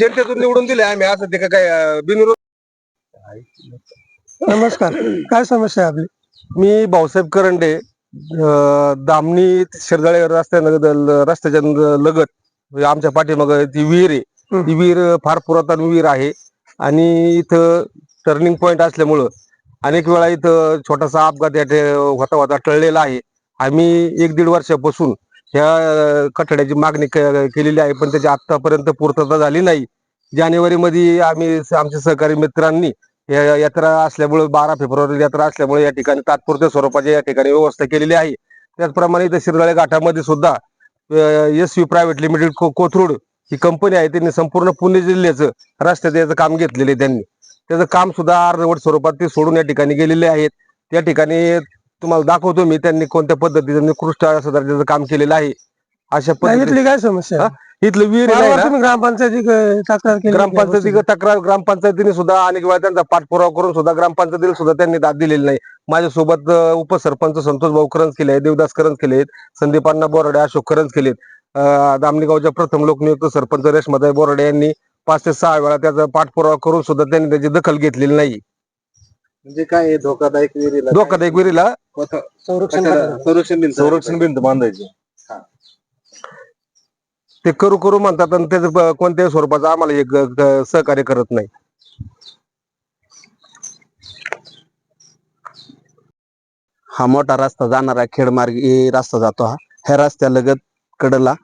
जनतेतून निवडून दिले आम्ही. असं ते का काय अं, बिनविरोध नमस्कार. काय समस्या आहे आपली? मी भाऊसाहेब करंडे अं, दामणी शिरदळे रस्त्यानं रस्त्याच्या लगत म्हणजे आमच्या पाठीमाग ती विहीर आहे. हम्म. ती विहीर फार पुरातन विहीर आहे. आणि इथं टर्निंग पॉइंट असल्यामुळं अनेक वेळा इथं छोटासा अपघात या ठे- होता होता टळलेला आहे. आम्ही एक दीड वर्षापासून ह्या कठड्याची मागणी केलेली आहे पण त्याची आतापर्यंत पूर्तता झाली नाही. जानेवारी मध्ये आम्ही आमच्या सहकारी मित्रांनी या- यात्रा असल्यामुळे बारा फेब्रुवारी यात्रा असल्यामुळे या ठिकाणी तात्पुरत्या स्वरूपाची या ठिकाणी व्यवस्था केलेली आहे. त्याचप्रमाणे इथं शिरदळे घाटामध्ये सुद्धा S U private limited Kothrud ही कंपनी आहे. त्यांनी संपूर्ण पुणे जिल्ह्याचं रस्त्याचं याचं काम घेतलेलं आहे त्यांनी. त्याचं काम सुद्धा अर्धवट स्वरूपात ते सोडून या ठिकाणी गेलेले आहेत. त्या ठिकाणी तुम्हाला दाखवतो मी त्यांनी कोणत्या पद्धतीचं निकृष्ट असं दर्जाचं काम केलेलं आहे. अशा पद्धतीने इथली काय समस्या? इथलं विहीर ग्रामपंचायती तक्रार केली ग्रामपंचायती तक्रार ग्रामपंचायतीने सुद्धा अनेक वेळा त्यांचा पाठपुरावा करून सुद्धा ग्रामपंचायतीला सुद्धा त्यांनी दाद दिलेली नाही. माझ्यासोबत उपसरपंच संतोष भाऊ करंज केले आहेत देवदास करंज केले आहेत संदीपांना बोराडे अशोक करंज केलेत दामणीगावच्या प्रथम लोकनियुक्त सरपंच रेशमाताई बोराडे यांनी पाच ते सहा वेळा त्याचा पाठपुरावा करून सुद्धा त्यांनी त्याची दखल घेतलेली नाही. म्हणजे काय आहे धोकादायक विहिरीला धोकादायक विहिरीला संरक्षण कशाला? संरक्षण भिंत संरक्षण भिंत बांधायची. ते करू करू म्हणतात आणि त्याचं ब- कोणत्याही स्वरूपाचं आम्हाला हे ग- ग- सहकार्य करत नाही. हा मोठा रस्ता जाणारा खेडमार्गी रस्ता जातो हा. ह्या रस्त्यालगत कडला.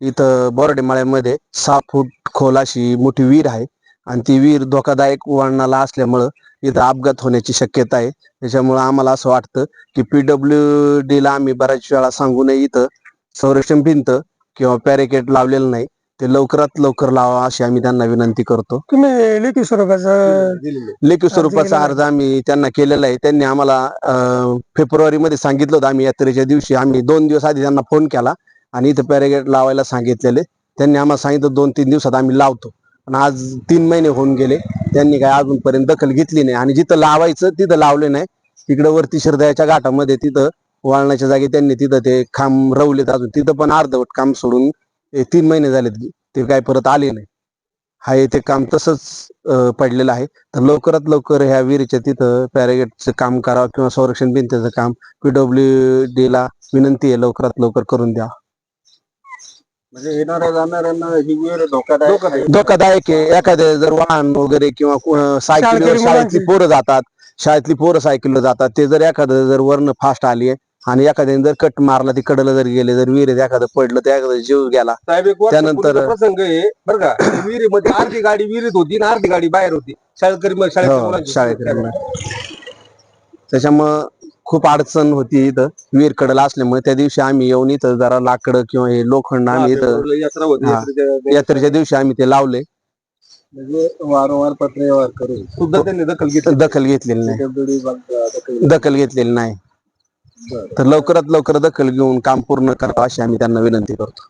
इथं बोराडे माळ्यामध्ये सहा फूट खोल अशी मोठी विहीर आहे. आणि ती विहीर धोकादायक वळणाला असल्यामुळं इथं अपघात होण्याची शक्यता आहे. त्याच्यामुळं आम्हाला असं वाटतं की पीडब्ल्यू डी ला आम्ही बऱ्याच वेळा सांगूनही इथं संरक्षण भिंत किंवा पॅरिकेट लावलेलं नाही. ते लवकरात लवकर लावा अशी आम्ही त्यांना विनंती करतो. तुम्ही लेखी स्वरूपाचं लेखी स्वरूपाचा अर्ज आम्ही त्यांना केलेला आहे. त्यांनी आम्हाला अं, फेब्रुवारी मध्ये सांगितलं होतं आम्ही यात्रेच्या दिवशी. आम्ही दोन दिवस आधी त्यांना फोन केला आणि इथं पॅरेगेट लावायला सांगितलेले. त्यांनी आम्हाला सांगितलं दोन तीन दिवसात आम्ही लावतो. पण आज तीन महिने होऊन गेले. त्यांनी काय अजूनपर्यंत दखल घेतली नाही. आणि जिथं लावायचं तिथं लावले नाही. तिकडं वरती शिरदयाच्या घाटामध्ये तिथं वाळण्याच्या जागी त्यांनी तिथं ते खांब रवलेत अजून. तिथं पण अर्धवट काम सोडून तीन महिने झालेत. ते काय परत आले नाही. हा ते काम तसंच पडलेलं आहे. तर लवकरात लवकर ह्या विहिरीच्या तिथं पॅरेगेटचं काम करावं किंवा संरक्षण भिंतीचं काम पीडब्ल्यू डी ला विनंती आहे. लवकरात लवकर करून द्या म्हणजे येणाऱ्या जाणाऱ्यांना ही विहीर धोकादायक आहे. धोकादायक आहे. एखादं जर वाहन वगैरे किंवा सायकल शाळकरी शाळेतली मुलांची. पोरं जातात शाळेतली पोरं सायकलला जातात ते जर एखादं जर वरनं फास्ट आली आणि एखाद्याने जर कट मारला ती कडला जर गेले जर विहिरीत एखादं पडलं तर एखादा जीव गेला. साहेब एक त्यानंतर- त्यानंतर प्रसंग आहे बरं का? विहिरीमध्ये अर्धी गाडी विहिरीत होती आणि अर्धी गाडी बाहेर होती. शाळकरी हो, शाळेत शाळेकऱ्यांना त्याच्यामुळं खूप अडचण होती इथं. विहीर कडला असल्यामुळे त्या दिवशी आम्ही येऊन इथं जरा लाकडं किंवा हे लोखंड आम्ही इथं यात्रा होती हा. यात्रेच्या- यात्रेच्या दिवशी आम्ही ते लावले. म्हणजे वारंवार पत्रव्यवहार करून. सुद्धा त्यांनी दखल घेतली दखल घेतलेली नाही. PWD बांध- दखल दखल घेतलेली नाही. तर लवकरात लवकर दखल घेऊन काम पूर्ण करावं अशी आम्ही त्यांना विनंती करतो.